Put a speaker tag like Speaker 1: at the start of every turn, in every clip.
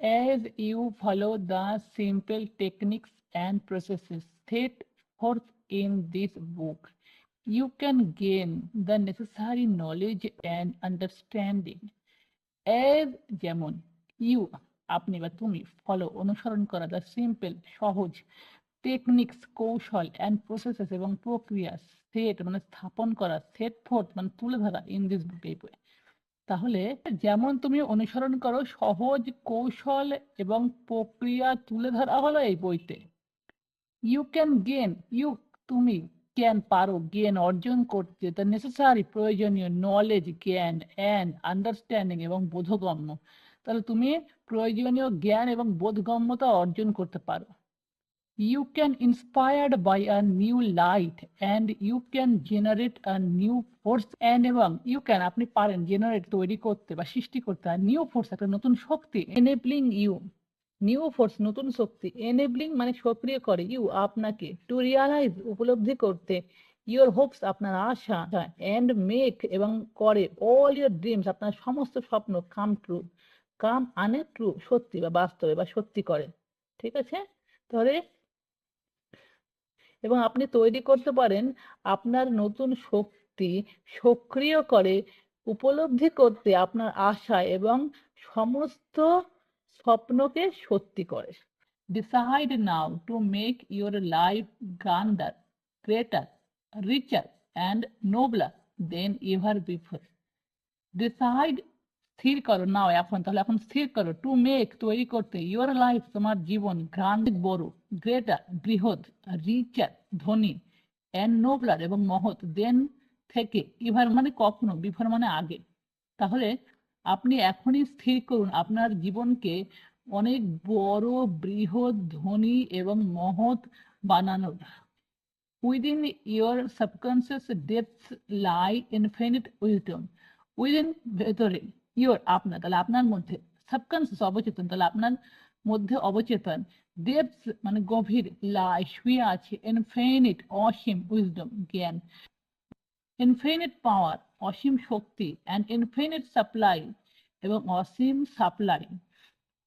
Speaker 1: As you follow the simple techniques and processes set forth in this book, you can gain the necessary knowledge and understanding. As যেমন you আপনি বা তুমি follow অনুসরণ করা the simple সহজ techniques কৌশল and processes এবং প্রক্রিয়া সেট মানে স্থাপন করা সেট ফোর্থ মানে তুলে ধরা ইন দিস বুক এই বই তাহলে যেমন তুমি অনুসরণ করো, সহজ কৌশল এবং প্রক্রিয়া তুলে ধরা হলো এই বইতে। ইউ ক্যান গেন ইউ তুমি ক্যান পারো জ্ঞান অর্জন করতে। দ্য নেসেসারি প্রয়োজনীয় নলেজ জ্ঞান অ্যান্ড আন্ডারস্ট্যান্ডিং এবং বোধগম্য। তাহলে তুমি প্রয়োজনীয় জ্ঞান এবং বোধগম্যতা অর্জন করতে পারো। You can inspired by a new light and you can generate a new force and এবং you can, আপনি পারেন জেনারেট তৈরি করতে বা সৃষ্টি করতে। আর নিউ ফোর্স একটা নতুন শক্তি এনেবলিং ইউ নিউ ফোর্স নতুন শক্তি এনেবলিং মানে সক্রিয় করে ইউ আপনাকে টু রিয়ালাইজ উপলব্ধি করতে। ইওর হোপস আপনার আশা এন্ড মেক এবং করে। অল ইওর ড্রিমস আপনার সমস্ত স্বপ্ন কাম ট্রু কাম আনে ট্রু সত্যি বা বাস্তবে বা সত্যি করে। ঠিক আছে? তাহলে এবং আপনি তৈরি করতে পারেন আপনার নতুন শক্তি সক্রিয় করে, উপলব্ধি করতে আপনার আশা এবং সমস্ত স্বপ্নকে সত্যি করে। Decide now to make your life grander greater richer and nobler than ever before decide স্থির করো নাও এখন তাহলে এখন স্থির করো। টু মেক তৈরি করতে ইউর লাইফ তোমার জীবন গ্রান্ড বড় গ্রেটার বৃহৎ রিচার ধনী অ্যান্ড নোবলার এবং মহৎ। দেন থেকে ইভার মানে কখনো বিফর মানে আগে। তাহলে আপনি এখনই স্থির করুন আপনার জীবনকে অনেক বড়, বৃহৎ, ধনী এবং মহৎ বানানোর। Within your subconscious depth lie infinite wisdom within ভেতরে ইয়োর আপনার তাহলে আপনার মধ্যে সাবকনসিয়াস অবচেতন, তাহলে আপনার মধ্যে অবচেতন ডেপথ মানে গভীর লাই শুয়ে আছে ইনফিনিট অসীম উইজডম জ্ঞান। ইনফিনিট পাওয়ার অসীম শক্তি অ্যান্ড ইনফিনিট সাপ্লাই এবং অসীম supply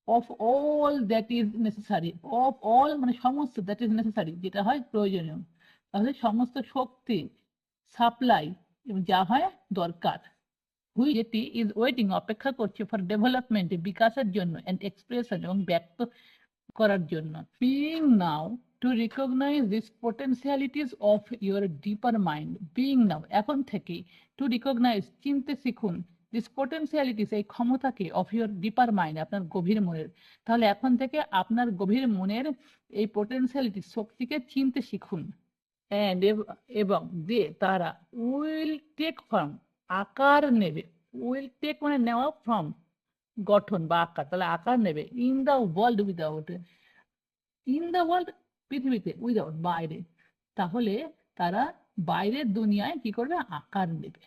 Speaker 1: of all that is necessary of all মানে সমস্ত দ্যাট ইজ নেসেসারি যেটা হয় প্রয়োজনীয়। তাহলে সমস্ত শক্তি সাপ্লাই এবং যা হয় দরকার। হুই যেটি ইজ ওয়েটিং অপেক্ষা করছে ফর ডেভেলপমেন্ট বিকাশের জন্য অ্যান্ড এক্সপ্রেশন এবং ব্যক্ত করার জন্য being now to recognise this potentialities of your deeper mind being now এখন থেকে টু রিকগনাইজ চিনতে শিখুন দিস পোটেন্সিয়ালিটিস এই ক্ষমতাকে অফ ইউর ডিপার মাইন্ড আপনার গভীর মনের। তাহলে এখন থেকে আপনার গভীর মনের এই পোটেন্সিয়ালিটি শক্তিকে চিনতে শিখুন। অ্যান্ড এবং দে, তারা উইল টেক ফর্ম আকার নেবে। উইল টেক মানে নেওয়া ফর্ম গঠন বা আকার। তাহলে আকার নেবে in the world without in the world পৃথিবীতে উইদাউট বাইরে। তাহলে তারা বাইরের দুনিয়ায় কি করবে? আকার নেবে।